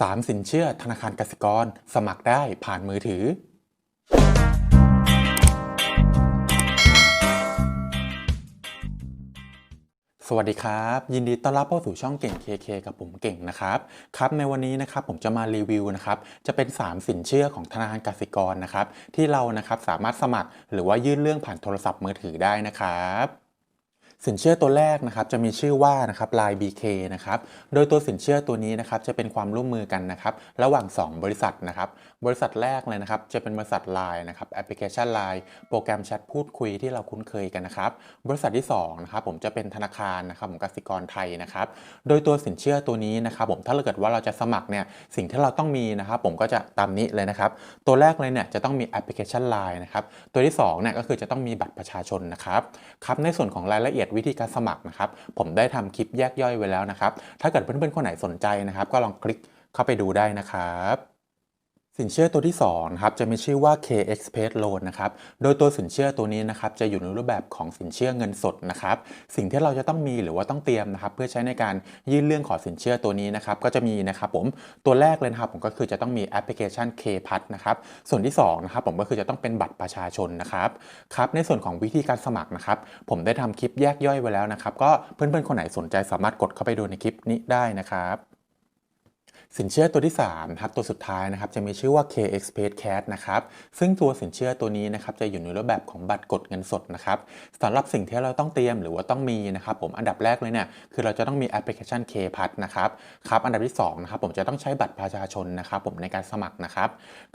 3 สินเชื่อธนาคารกสิกร สมัครได้ผ่านมือถือ สวัสดีครับ ยินดีต้อนรับเข้าสู่ช่องเก่ง KK กับผมเก่งนะครับ ครับในวันนี้นะครับผมจะมารีวิวนะครับจะเป็น 3 สินเชื่อของธนาคารกสิกรนะครับที่เรานะครับสามารถสมัครหรือว่ายื่นเรื่องผ่านโทรศัพท์มือถือได้นะครับ สินเชื่อตัวแรกนะครับจะมีชื่อว่านะครับ Line BK นะครับ โดยตัวสินเชื่อตัวนี้นะครับจะเป็นความร่วมมือกันนะครับระหว่าง 2 บริษัทนะครับ บริษัทแรกเลยนะครับจะเป็นบริษัท Line นะครับแอปพลิเคชัน Line โปรแกรมแชทพูดคุยที่เราคุ้นเคยกันนะครับ บริษัทที่2นะครับผมจะเป็นธนาคารนะครับของกสิกรไทยนะครับ โดยตัวสินเชื่อตัวนี้นะครับผมถ้าเกิดว่าเราจะสมัครเนี่ยสิ่งที่เราต้องมีนะครับผมก็จะตามนี้เลยนะครับ ตัวแรกเลยเนี่ยจะต้องมีแอปพลิเคชัน Line นะครับตัวที่2เนี่ยก็คือจะต้องมีบัตรประชาชนนะครับครับในส่วนของรายละเอียดวิธีการสมัครนะครับ ผมได้ทำคลิปแยกย่อยไว้แล้วนะครับ ถ้าเกิดเพื่อนๆคนไหนสนใจนะครับ ก็ลองคลิกเข้าไปดูได้นะครับ สินเชื่อตัวที่2นะครับจะมีชื่อว่า K Express Loan นะครับ โดยตัวสินเชื่อตัวนี้นะครับจะอยู่ในรูปแบบของสินเชื่อเงินสดนะครับ สิ่งที่เราจะต้องมีหรือว่าต้องเตรียมนะครับเพื่อใช้ในการยื่นเรื่องขอสินเชื่อตัวนี้นะครับก็จะมีนะครับผมตัวแรกเลยนะครับผมก็คือจะต้องมีแอปพลิเคชัน K พัทนะครับส่วนที่2นะครับผมก็คือจะต้องเป็นบัตรประชาชนนะครับครับในส่วนของวิธีการสมัครนะครับผมได้ทำคลิปแยกย่อยไว้แล้วนะครับก็เพื่อนๆคนไหนสนใจสามารถกดเข้าไปดูในคลิปนี้ได้นะครับ สินเชื่อตัวที่3ครับตัวสุดท้ายนะครับจะมีชื่อว่า K Express Cash นะครับซึ่งตัวสินเชื่อตัวนี้นะครับจะอยู่ในรูปแบบของบัตรกดเงินสดนะครับสำหรับสิ่งที่เราต้องเตรียมหรือว่าต้องมีนะครับผมอันดับแรกเลยเนี่ยคือเราจะต้องมีแอปพลิเคชัน K พัทนะครับครับอันดับที่2นะครับผมจะต้องใช้บัตรประชาชนนะครับผมในการสมัครนะครับ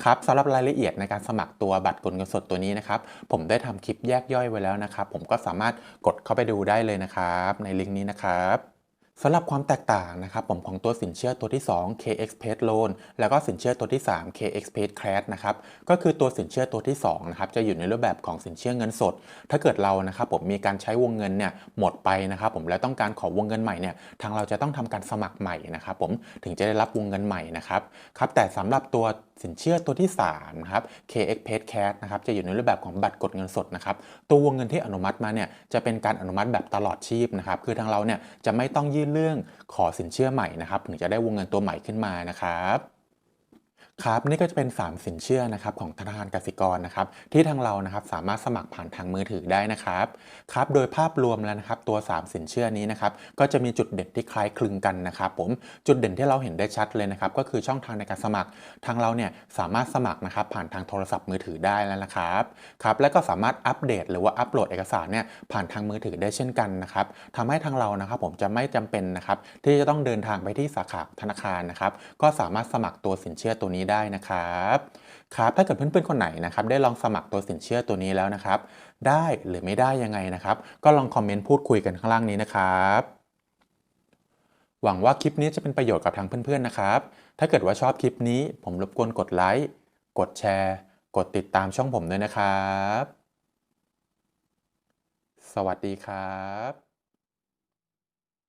ครับสำหรับรายละเอียดในการสมัครตัวบัตรกดเงินสดตัวนี้นะครับผมได้ทำคลิปแยกย่อยไว้แล้วนะครับผมก็สามารถกดเข้าไปดูได้เลยนะครับในลิงก์นี้นะครับ สำหรับความแตกต่างนะครับผมของตัวสินเชื่อตัวที่ 2 K Express Loan แล้วก็สินเชื่อตัวที่ 3 K Express Cash นะครับก็คือตัวสินเชื่อตัวที่2นะครับจะอยู่ในรูปแบบของสินเชื่อเงินสด ถ้าเกิดเรานะครับผมมีการใช้วงเงินเนี่ยหมดไปนะครับผมแล้วต้องการขอวงเงินใหม่เนี่ยทางเราจะต้องทำการสมัครใหม่นะครับผมถึงจะได้รับวงเงินใหม่นะครับครับแต่สำหรับตัว สินเชื่อตัวที่3นะครับ Kx Pay Cash นะครับจะอยู่ในรูปแบบของบัตรกดเงินสดนะครับตัววงเงินที่อนุมัติมาเนี่ยจะเป็นการอนุมัติแบบตลอดชีพนะครับคือทางเราเนี่ยจะไม่ต้องยื่นเรื่องขอสินเชื่อใหม่นะครับถึงจะได้วงเงินตัวใหม่ขึ้นมานะครับ ครับนี่ก็จะเป็น 3 สินเชื่อนะครับของธนาคารกสิกรนะครับที่ทางเรานะครับสามารถสมัครผ่านทางมือถือได้นะครับครับโดยภาพรวมแล้วนะครับตัว 3 สินเชื่อนี้นะครับก็จะมีจุดเด่นที่คล้ายคลึงกันนะครับผมจุดเด่นที่เราเห็นได้ชัดเลยนะครับก็คือช่องทางในการสมัคร ทางเราเนี่ยสามารถสมัครนะครับผ่านทางโทรศัพท์มือถือได้แล้วนะครับครับและก็สามารถอัปเดต หรือว่าอัปโหลดเอกสารเนี่ยผ่านทางมือถือได้เช่นกันนะครับทำให้ทางเรานะครับผมจะไม่จำเป็นนะครับที่จะต้องเดินทางไปที่สาขาธนาคารนะครับก็สามารถสมัครตัวสินเชื่อตัวตัวนี้ได้นะครับครับถ้าเกิดเพื่อนๆคนไหนนะครับได้ลองสมัครตัวสินเชื่อตัวนี้แล้วนะครับ ได้หรือไม่ได้ยังไงนะครับ ก็ลองคอมเมนต์พูดคุยกันข้างล่างนี้นะครับ หวังว่าคลิปนี้จะเป็นประโยชน์กับทางเพื่อนๆนะครับ ถ้าเกิดว่าชอบคลิปนี้ ผมรบกวนกดไลค์กดแชร์ กดติดตามช่องผมด้วยนะครับ สวัสดีครับ